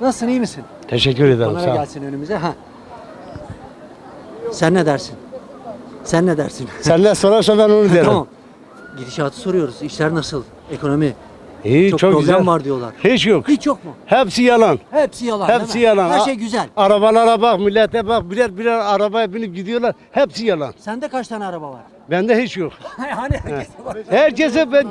Nasılsın iyi misin? Teşekkür ederim. Kamera Sağ ol. gelsin önümüze. Ha. Sen ne dersin? Sen ne dersin? Sen ne sorarsan ben onu derim. tamam. Gidişatı soruyoruz. İşler nasıl? Ekonomi. İyi, Çok çok, problem güzel. var diyorlar. Hiç yok. Hiç yok mu? Hepsi yalan. Hepsi yalan değil Hepsi mi? yalan. Her şey güzel. Arabalara bak, millete bak. Birer birer arabaya binip gidiyorlar. Hepsi yalan. Sende kaç tane araba var? Bende hiç yok. hani herkese var. Herkese ben...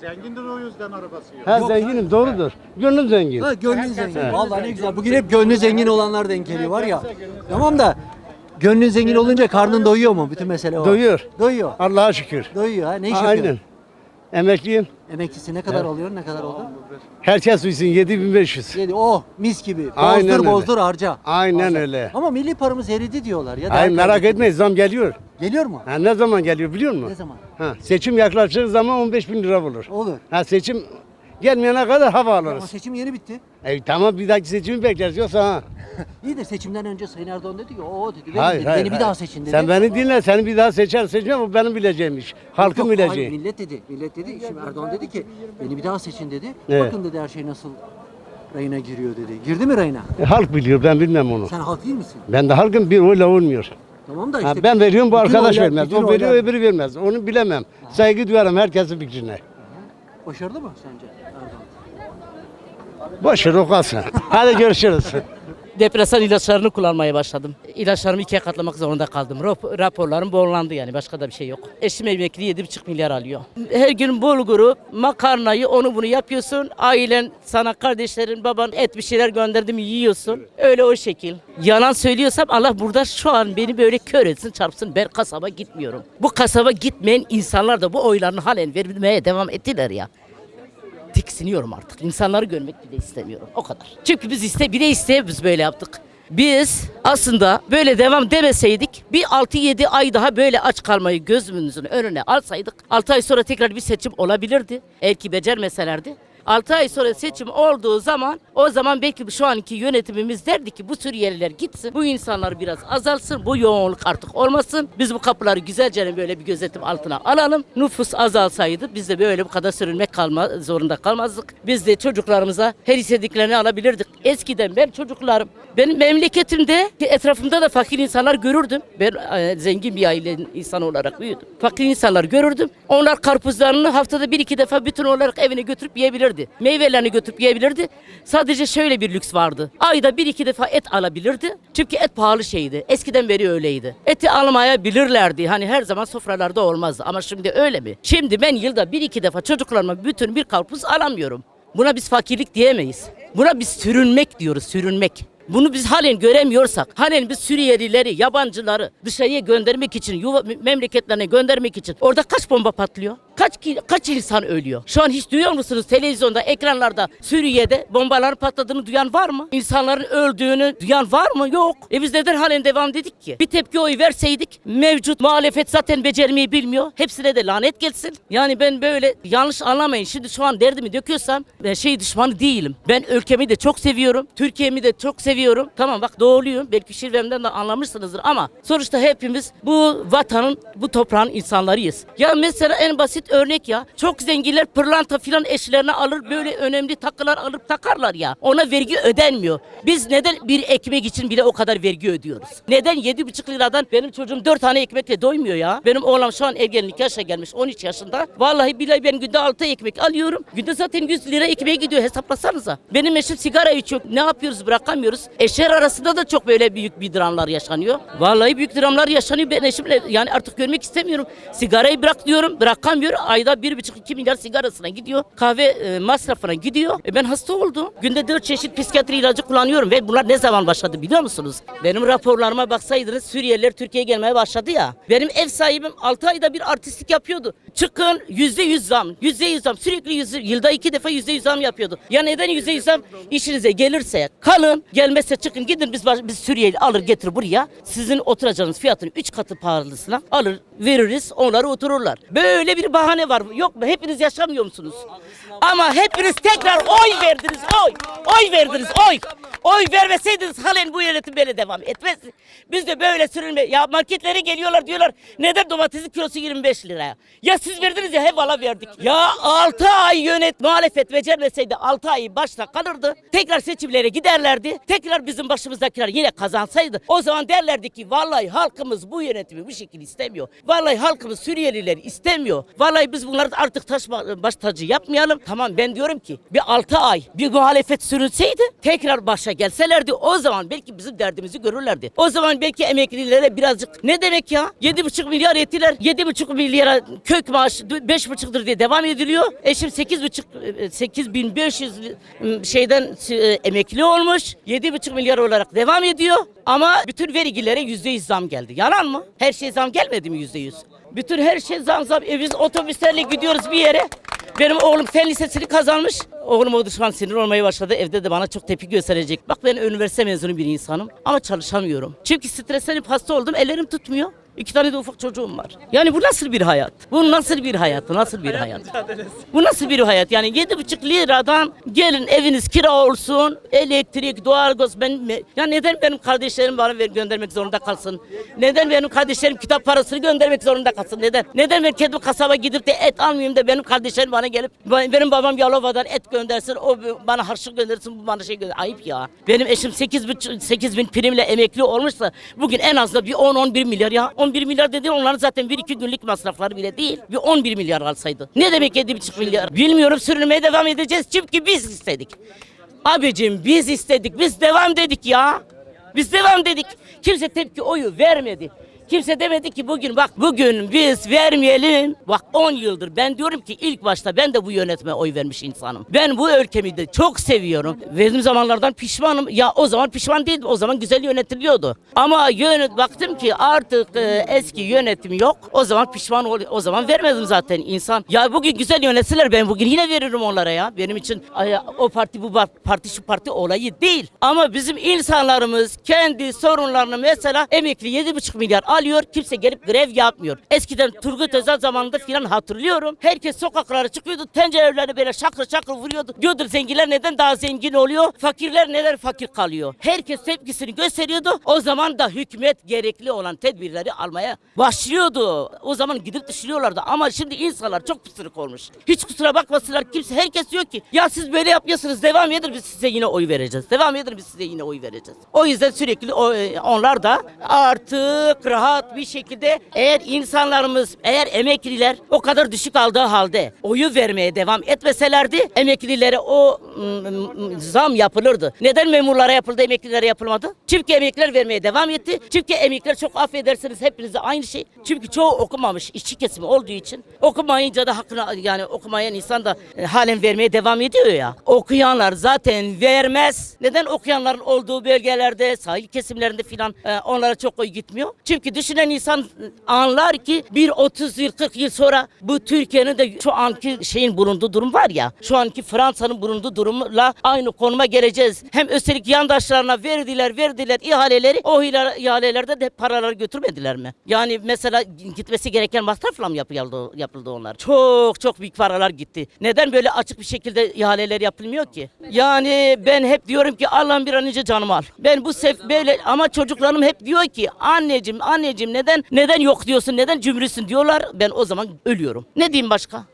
Zengindir o yüzden arabası yok. ha zenginim doğrudur. Gönlüm zengin. Ha, gönlün zengin. Vallahi ne güzel. Bugün hep gönlü zengin olanlar denk geliyor var ya. Tamam da gönlün zengin olunca karnın doyuyor mu? Bütün mesele o. Doyuyor. Doyuyor. Allah'a şükür. Doyuyor ha. Ne iş yapıyor? Aynen. Emekliyim. Emeklisi ne kadar alıyor? Ne kadar oldu? Herkes uysun 7500. Yedi. Oh mis gibi. Bozdur Aynen öyle. bozdur harca. Aynen Harca. öyle. Ama milli paramız eridi diyorlar. Ya da Ay merak tarafta- etmeyin zam geliyor. Geliyor mu? Ha, ne zaman geliyor biliyor musun? Ne zaman? Ha, seçim yaklaştığı zaman 15 bin lira olur. Olur. Ha, seçim gelmeyene kadar hava Ama alırız. seçim yeni bitti. E, tamam bir dahaki seçimi bekleriz yoksa ha. İyi de seçimden önce Sayın Erdoğan dedi ki o dedi verin Hayır, dedi, hayır, beni bir hayır. daha seçin dedi. Sen beni dinle, seni bir daha seçer seçmem o benim bileceğim iş. Halkın Yok, hayır, bileceği. millet dedi. Millet dedi. Şimdi Erdoğan dedi ki beni bir daha seçin dedi. Evet. Bakın dedi her şey nasıl rayına giriyor dedi. Girdi mi rayına? E, halk biliyor, ben bilmem onu. Sen halk değil misin? Ben de halkın bir oyla olmuyor. Tamam da işte. Ha, ben veriyorum bu arkadaş oylar- vermez. O veriyor oylar- öbürü vermez. Onu bilemem. Saygı duyarım herkesin fikrine. Başarılı mı sence Erdoğan? Boş ver o kalsın. Hadi görüşürüz. Depresan ilaçlarını kullanmaya başladım. İlaçlarımı ikiye katlamak zorunda kaldım. Rap- raporlarım bollandı yani başka da bir şey yok. Eşim emekli 7,5 milyar alıyor. Her gün bulguru, makarnayı onu bunu yapıyorsun. Ailen sana kardeşlerin, baban et bir şeyler gönderdi mi yiyorsun. Öyle o şekil. Yalan söylüyorsam Allah burada şu an beni böyle kör etsin çarpsın ben kasaba gitmiyorum. Bu kasaba gitmeyen insanlar da bu oylarını halen vermeye devam ettiler ya tiksiniyorum artık. İnsanları görmek bile istemiyorum. O kadar. Çünkü biz iste bile isteye biz böyle yaptık. Biz aslında böyle devam demeseydik bir 6-7 ay daha böyle aç kalmayı gözümüzün önüne alsaydık 6 ay sonra tekrar bir seçim olabilirdi. Eğer ki becermeselerdi. 6 ay sonra seçim olduğu zaman o zaman belki şu anki yönetimimiz derdi ki bu Suriyeliler gitsin. Bu insanlar biraz azalsın. Bu yoğunluk artık olmasın. Biz bu kapıları güzelce böyle bir gözetim altına alalım. Nüfus azalsaydı biz de böyle bu kadar sürünmek kalma, zorunda kalmazdık. Biz de çocuklarımıza her istediklerini alabilirdik. Eskiden ben çocuklarım benim memleketimde etrafımda da fakir insanlar görürdüm. Ben e, zengin bir ailenin insanı olarak büyüdüm. Fakir insanlar görürdüm. Onlar karpuzlarını haftada bir iki defa bütün olarak evine götürüp yiyebilirdi. Meyvelerini götürüp yiyebilirdi. Sadece şöyle bir lüks vardı. Ayda bir iki defa et alabilirdi. Çünkü et pahalı şeydi. Eskiden beri öyleydi. Eti almayabilirlerdi. Hani her zaman sofralarda olmazdı. Ama şimdi öyle mi? Şimdi ben yılda bir iki defa çocuklarıma bütün bir karpuz alamıyorum. Buna biz fakirlik diyemeyiz. Buna biz sürünmek diyoruz, sürünmek. Bunu biz halen göremiyorsak, halen biz Suriyelileri, yabancıları dışarıya göndermek için, yuva, memleketlerine göndermek için orada kaç bomba patlıyor? Kaç ki- kaç insan ölüyor? Şu an hiç duyuyor musunuz televizyonda, ekranlarda Suriye'de bombaların patladığını duyan var mı? İnsanların öldüğünü duyan var mı? Yok. E biz neden halen devam dedik ki? Bir tepki oy verseydik mevcut muhalefet zaten becermeyi bilmiyor. Hepsine de lanet gelsin. Yani ben böyle yanlış anlamayın. Şimdi şu an derdimi döküyorsam ben şey düşmanı değilim. Ben ülkemi de çok seviyorum. Türkiye'mi de çok seviyorum. Tamam bak doğuluyum. Belki şirvemden de anlamışsınızdır ama sonuçta hepimiz bu vatanın, bu toprağın insanlarıyız. Ya mesela en basit örnek ya. Çok zenginler pırlanta filan eşlerine alır böyle önemli takılar alıp takarlar ya. Ona vergi ödenmiyor. Biz neden bir ekmek için bile o kadar vergi ödüyoruz? Neden 7,5 liradan benim çocuğum 4 tane ekmekle doymuyor ya? Benim oğlan şu an ergenlik yaşa gelmiş 13 yaşında. Vallahi billahi ben günde 6 ekmek alıyorum. Günde zaten 100 lira ekmeğe gidiyor hesaplasanıza. Benim eşim sigara içiyor. Ne yapıyoruz bırakamıyoruz. Eşler arasında da çok böyle büyük bir dramlar yaşanıyor. Vallahi büyük dramlar yaşanıyor. Ben eşimle yani artık görmek istemiyorum. Sigarayı bırak diyorum. Bırakamıyor. Ayda 1,5-2 milyar sigarasına gidiyor. Kahve e, masrafına gidiyor. E, ben hasta oldum. Günde 4 çeşit psikiyatri ilacı kullanıyorum ve bunlar ne zaman başladı biliyor musunuz? Benim raporlarıma baksaydınız Suriyeliler Türkiye'ye gelmeye başladı ya. Benim ev sahibim 6 ayda bir artistlik yapıyordu. Çıkın %100 zam. %100 zam. Sürekli yüzde, yılda iki defa %100 zam yapıyordu. Ya neden %100 zam? İşinize gelirse kalın. Gelmezse çıkın gidin biz, biz Suriyeli alır getir buraya. Sizin oturacağınız fiyatın 3 katı pahalısına alır veririz onları otururlar. Böyle bir bahane bahane var. Yok mu? Hepiniz yaşamıyor musunuz? Ama hepiniz tekrar oy verdiniz. Oy. Oy verdiniz. Oy. Oy vermeseydiniz halen bu yönetim böyle devam etmez. Biz de böyle sürülme. Ya marketlere geliyorlar diyorlar. Neden domatesin kilosu 25 liraya? Ya siz verdiniz ya hep valla verdik. Ya 6 ay yönet muhalefet becermeseydi 6 ay başta kalırdı. Tekrar seçimlere giderlerdi. Tekrar bizim başımızdakiler yine kazansaydı. O zaman derlerdi ki vallahi halkımız bu yönetimi bu şekilde istemiyor. Vallahi halkımız Suriyelileri istemiyor. Vallahi biz bunları artık taş baş tacı yapmayalım. Tamam ben diyorum ki bir 6 ay bir muhalefet sürülseydi tekrar başa gelselerdi o zaman belki bizim derdimizi görürlerdi. O zaman belki emeklilere birazcık ne demek ya? 7,5 milyar ettiler. 7,5 milyara kök maaş 5,5'dır diye devam ediliyor. E şimdi 8,5 8500 şeyden e, emekli olmuş. 7,5 milyar olarak devam ediyor. Ama bütün vergilere %100 zam geldi. Yalan mı? Her şey zam gelmedi mi %100? Bütün her şey zam zam. Biz otobüslerle gidiyoruz bir yere. Benim oğlum fen lisesini kazanmış. Oğlum o şu an sinir olmaya başladı. Evde de bana çok tepki gösterecek. Bak ben üniversite mezunu bir insanım ama çalışamıyorum. Çünkü streslenip hasta oldum. Ellerim tutmuyor. İki tane de ufak çocuğum var. Yani bu nasıl bir hayat? Bu nasıl bir hayat? Nasıl bir hayat? Bu nasıl bir hayat? Yani yedi buçuk liradan gelin eviniz kira olsun, elektrik, doğalgaz. Ben ya neden benim kardeşlerim bana ver, göndermek zorunda kalsın? Neden benim kardeşlerim kitap parasını göndermek zorunda kalsın? Neden? Neden ben kendi kasaba gidip de et almayayım da benim kardeşlerim bana gelip benim babam Yalova'dan et göndersin, o bana harçlık göndersin, bu bana şey gönder. Ayıp ya. Benim eşim 8 bin, 8 bin primle emekli olmuşsa bugün en azından bir 10-11 milyar ya. 11 milyar dedi onların zaten 1-2 günlük masrafları bile değil. Bir 11 milyar alsaydı. Ne demek 7,5 milyar? Bilmiyorum sürünmeye devam edeceğiz çünkü biz istedik. Abicim biz istedik. Biz devam dedik ya. Biz devam dedik. Kimse tepki oyu vermedi. Kimse demedi ki bugün bak bugün biz vermeyelim. Bak 10 yıldır ben diyorum ki ilk başta ben de bu yönetime oy vermiş insanım. Ben bu ülkemi de çok seviyorum. Verdiğim zamanlardan pişmanım. Ya o zaman pişman değildim. O zaman güzel yönetiliyordu. Ama yönet baktım ki artık e, eski yönetim yok. O zaman pişman ol o zaman vermedim zaten insan. Ya bugün güzel yönetseler ben bugün yine veririm onlara ya. Benim için o parti bu par- parti şu parti olayı değil. Ama bizim insanlarımız kendi sorunlarını mesela emekli 7,5 milyar alıyor. Kimse gelip grev yapmıyor. Eskiden Turgut Özal zamanında filan hatırlıyorum. Herkes sokaklara çıkıyordu. Tencerelerine böyle şakır şakır vuruyordu. Diyordur zenginler neden daha zengin oluyor? Fakirler neden fakir kalıyor? Herkes tepkisini gösteriyordu. O zaman da hükümet gerekli olan tedbirleri almaya başlıyordu. O zaman gidip düşünüyorlardı. Ama şimdi insanlar çok pısırık olmuş. Hiç kusura bakmasınlar. Kimse herkes diyor ki ya siz böyle yapıyorsunuz devam edin biz size yine oy vereceğiz. Devam edin biz size yine oy vereceğiz. O yüzden sürekli e, onlar da artık rahat bir şekilde eğer insanlarımız eğer emekliler o kadar düşük aldığı halde oyu vermeye devam etmeselerdi emeklilere o zam yapılırdı. Neden memurlara yapıldı emeklilere yapılmadı? Çünkü emekliler vermeye devam etti. Çünkü emekliler çok affedersiniz hepinize aynı şey. Çünkü çoğu okumamış işçi kesimi olduğu için okumayınca da hakkını yani okumayan insan da e, halen vermeye devam ediyor ya. Okuyanlar zaten vermez. Neden okuyanların olduğu bölgelerde sahil kesimlerinde filan e, onlara çok oy gitmiyor? Çünkü düşünen insan anlar ki bir 30 yıl 40 yıl sonra bu Türkiye'nin de şu anki şeyin bulunduğu durum var ya. Şu anki Fransa'nın bulunduğu durumla aynı konuma geleceğiz. Hem üstelik yandaşlarına verdiler verdiler ihaleleri. O ihale- ihalelerde de paraları götürmediler mi? Yani mesela gitmesi gereken masrafla mı yapıldı, yapıldı onlar? Çok çok büyük paralar gitti. Neden böyle açık bir şekilde ihaleler yapılmıyor ki? Yani ben hep diyorum ki Allah'ım bir an önce canımı al. Ben bu sef böyle ama çocuklarım hep diyor ki anneciğim anneciğim neden neden yok diyorsun neden cümrüsün diyorlar. Ben o zaman ölüyorum. Ne diyeyim başka?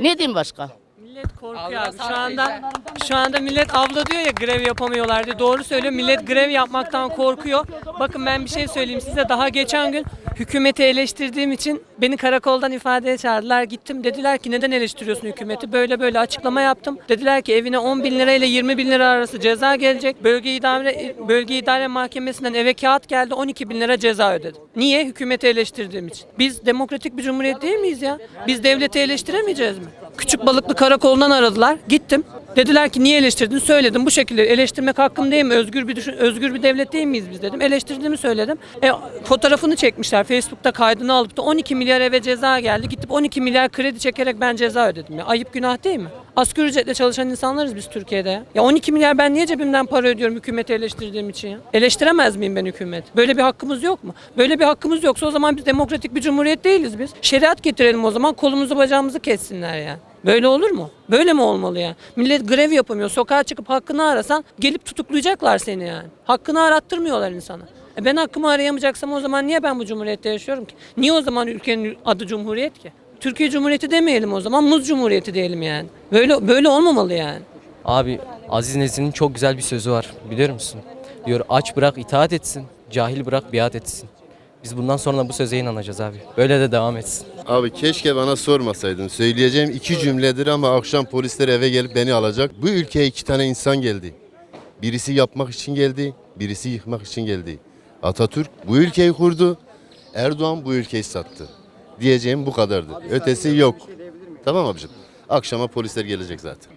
Ne diyeyim başka? Millet korkuyor abi. Şu anda şu anda millet abla diyor ya grev yapamıyorlar diye. Doğru söylüyor. Millet grev yapmaktan korkuyor. Bakın ben bir şey söyleyeyim size. Daha geçen gün hükümeti eleştirdiğim için beni karakoldan ifadeye çağırdılar. Gittim dediler ki neden eleştiriyorsun hükümeti? Böyle böyle açıklama yaptım. Dediler ki evine 10 bin lira ile 20 bin lira arası ceza gelecek. Bölge idare bölge idare mahkemesinden eve kağıt geldi 12 bin lira ceza ödedim. Niye? Hükümeti eleştirdiğim için. Biz demokratik bir cumhuriyet değil miyiz ya? Biz devleti eleştiremeyeceğiz mi? Küçük balıklı karakolundan aradılar. Gittim. Dediler ki niye eleştirdin? Söyledim. Bu şekilde eleştirmek hakkım değil mi? Özgür bir düşün, özgür bir devlet değil miyiz biz dedim. Eleştirdiğimi söyledim. E, fotoğrafını çekmişler. Facebook'ta kaydını alıp da 12 milyar eve ceza geldi. Gidip 12 milyar kredi çekerek ben ceza ödedim ya. Ayıp günah değil mi? Asgari ücretle çalışan insanlarız biz Türkiye'de ya. Ya 12 milyar ben niye cebimden para ödüyorum hükümeti eleştirdiğim için ya? Eleştiremez miyim ben hükümet? Böyle bir hakkımız yok mu? Böyle bir hakkımız yoksa o zaman biz demokratik bir cumhuriyet değiliz biz. Şeriat getirelim o zaman kolumuzu bacağımızı kessinler ya. Böyle olur mu? Böyle mi olmalı ya? Millet grev yapamıyor. Sokağa çıkıp hakkını arasan gelip tutuklayacaklar seni yani. Hakkını arattırmıyorlar insana. E ben hakkımı arayamayacaksam o zaman niye ben bu cumhuriyette yaşıyorum ki? Niye o zaman ülkenin adı cumhuriyet ki? Türkiye Cumhuriyeti demeyelim o zaman. Muz Cumhuriyeti diyelim yani. Böyle böyle olmamalı yani. Abi Aziz Nesin'in çok güzel bir sözü var biliyor musun? Diyor aç bırak itaat etsin, cahil bırak biat etsin. Biz bundan sonra bu söze inanacağız abi. Böyle de devam etsin. Abi keşke bana sormasaydın. Söyleyeceğim iki cümledir ama akşam polisler eve gelip beni alacak. Bu ülkeye iki tane insan geldi. Birisi yapmak için geldi, birisi yıkmak için geldi. Atatürk bu ülkeyi kurdu, Erdoğan bu ülkeyi sattı. Diyeceğim bu kadardı. Ötesi yok. Tamam abicim. Akşama polisler gelecek zaten.